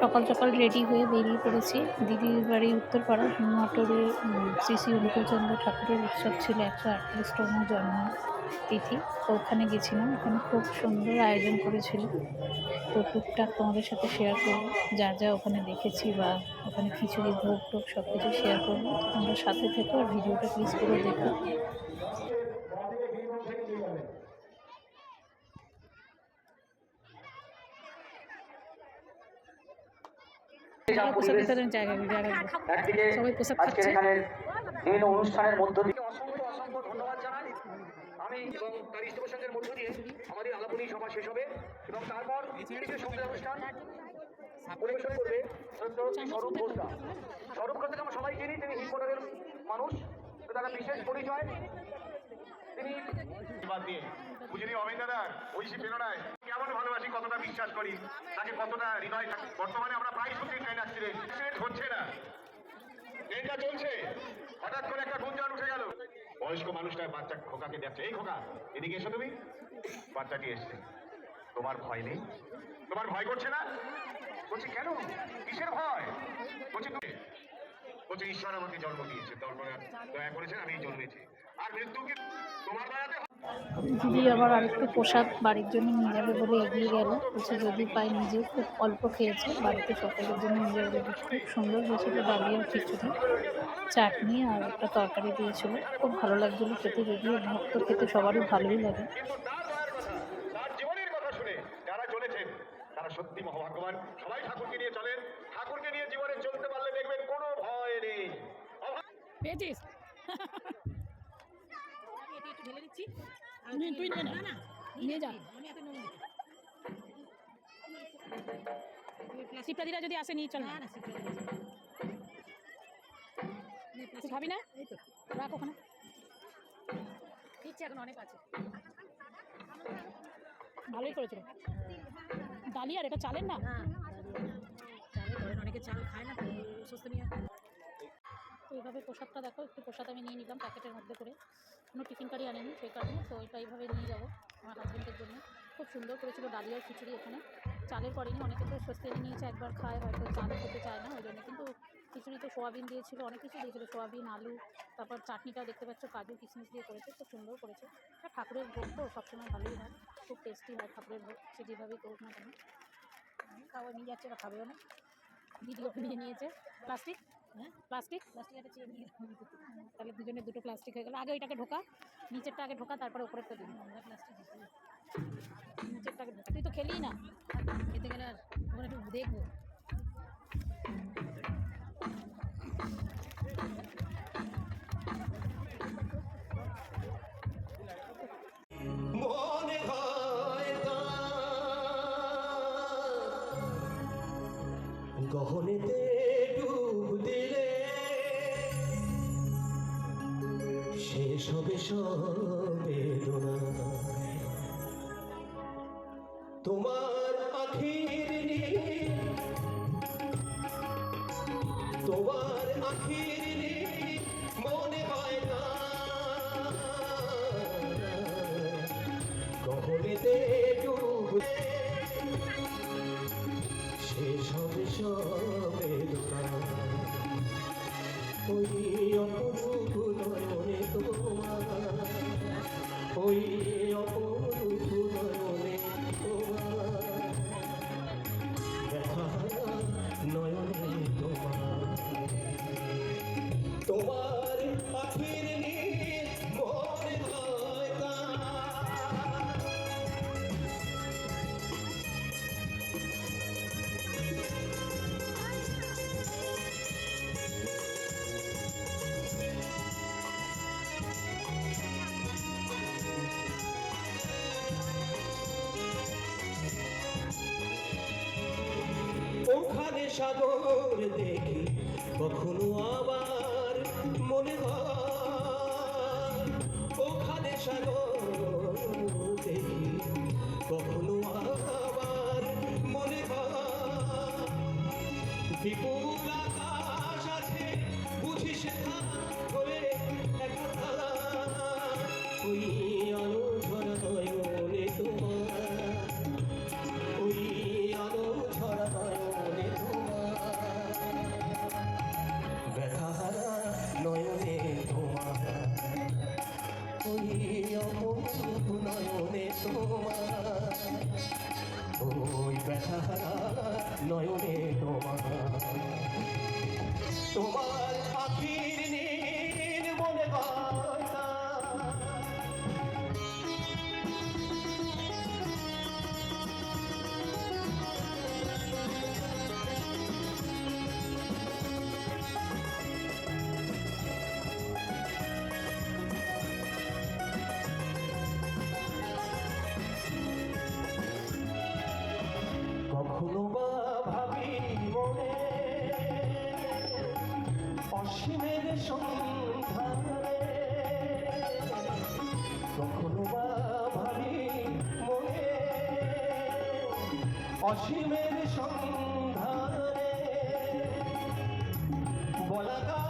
সকাল সকাল রেডি হয়ে বেরিয়ে পড়েছি। দিদির বাড়ি উত্তরপাড়া। মোটরে শ্রী শ্রী অনুকূলচন্দ্র ঠাকুরের উৎসব ছিল একশো আটত্রিশতম জন্ম তিথি ওখানে গেছিলাম। ওখানে খুব সুন্দর আয়োজন করেছিল। তো টুকটাক তোমাদের সাথে শেয়ার করব। যা যা ওখানে দেখেছি বা ওখানে খিচুড়ি ভোগ টোগ সব কিছু শেয়ার করব তোমরা সাথে থেকো আর ভিডিওটা প্লিজ করে দেখো। জায়গা সবাই খাচ্ছে। বিভিন্ন অনুষ্ঠানের মধ্য দিয়ে অসংখ্য অসংখ্য ধন্যবাদ জানাই। আমি এবং তার ইষ্ট প্রসঙ্গের মধ্য দিয়ে আমাদের আলাপনী সভা শেষ হবে এবং তারপর সংগীত অনুষ্ঠান পরিবেশন করবে স্বরূপ ঘোষদা স্বরূপ ঘোষকে আমরা সবাই চিনি তিনি হিন্দুদের মানুষ তারা বিশেষ পরিচয় তিনি বাদ দিয়ে। বুঝলি অমিত দাদা ঐশী প্রেরণায়। কেমন ভালোবাসি, কতটা বিশ্বাস করি, তাকে কতটা হৃদয় থাকে। বর্তমানে আমরা প্রায় শুনছি ট্রেন অ্যাক্সিডেন্ট অ্যাক্সিডেন্ট হচ্ছে না। ট্রেনটা চলছে। হঠাৎ করে একটা গুঞ্জন উঠে গেল। বয়স্ক মানুষটা বাচ্চা খোকাকে দেখছে। এই খোকা, এদিকে এসো তুমি। বাচ্চাটি এসছে। তোমার ভয় নেই? তোমার ভয় করছে না? বলছি, কেন? কিসের ভয়? বলছি বলছে, ঈশ্বর আমাকে জন্ম দিয়েছে। দয়া দয়া করেছেন আমি জন্মেছি। আর মৃত্যুকে তোমার দয়াতে দিদি আবার আরেকটু প্রসাদ বাড়ির জন্য নিয়ে যাবে বলে এগিয়ে গেল। বলছে যদি পাই নিজে খুব অল্প খেয়েছে বাড়িতে সকলের জন্য নিয়ে যাবে। বলে। খুব সুন্দর হয়েছিল ডালি আর খিচুড়ি চাটনি আর একটা তরকারি দিয়েছিল। খুব ভালো লাগছিল খেতে যদিও ভক্ত খেতে সবারই ভালোই লাগে। কিন্তু তার দয়ার কথা তার জীবনের কথা শুনে যারা চলেছেন তারা সত্যি মহাভাগ্যবান। সবাই ঠাকুরকে নিয়ে চলেন। ঠাকুরকে নিয়ে জীবনে চলতে পারলে দেখবেন কোনো ভয় নেই। পেয়েছিস? ঢেলে দিচ্ছি। তুই নে না নিয়ে যা। আমি এত নেব না শিপ্রাদিরা যদি আসে নিয়ে চল। না না তুই খাবি না? এই তো। রাখ ওখানে। দিচ্ছি এখন অনেক আছে। ভালোই করেছিল ডালি আর এটা চালের না? ধরেন অনেকে চাল খায় না সুস্থ নিয়ে। তো এইভাবে প্রসাদটা দেখো, একটু প্রসাদ আমি নিয়ে নিলাম প্যাকেটের মধ্যে করে। কোনো টিফিন কারি আনেনি, সেই কারণে তো এটা এইভাবে নিয়ে যাব আমার হাজব্যান্ডের জন্য। খুব সুন্দর করেছিল ডালিয়া খিচুড়ি এখানে। চালের করেনি, অনেকে তো স্বস্তি নিয়েছে একবার খায়, হয়তো চাল খেতে চায় না, ওই জন্য। কিন্তু খিচুড়িতে সোয়াবিন দিয়েছিল, অনেক কিছু দিয়েছিল, সোয়াবিন, আলু, তারপর চাটনিটাও দেখতে পাচ্ছ, কাজু, কিশমিশ দিয়ে করেছে, খুব সুন্দর করেছে। ঠাকুরের ভোগ তো সবসময় ভালোই হয়, খুব টেস্টি হয় ঠাকুরের ভোগ, সে যেভাবেই করুক না কেন। খাবার নিয়ে যাচ্ছে বা খাবেও না। ভিডিও নিয়ে নিয়েছে। প্লাস্টিক হ্যাঁ? প্লাস্টিক? প্লাস্টিক একটা চেয়ে নিয়ে তাহলে দুজনে দুটো প্লাস্টিক হয়ে গেল। আগে ওইটাকে ঢোকা নিচেরটা আগে ঢোকা, তারপরে উপরেরটা আমরা প্লাস্টিক নিচেরটাকে ঢোকা। তুই তো খেলি না। খেতে গেলে আর ওখানে একটু দেখব। গহনেতে সব বেদনা তোমার আখির তোমার আখির সাগর দেখি কখনো আবার মনে হয়। ওখানে সাগর দেখি কখনো আবার মনে হয়। বিপুল 오 অসীমের সন্ধানে। কখনো বা ভাবি মনে। অসীমের সন্ধানে। বলাকা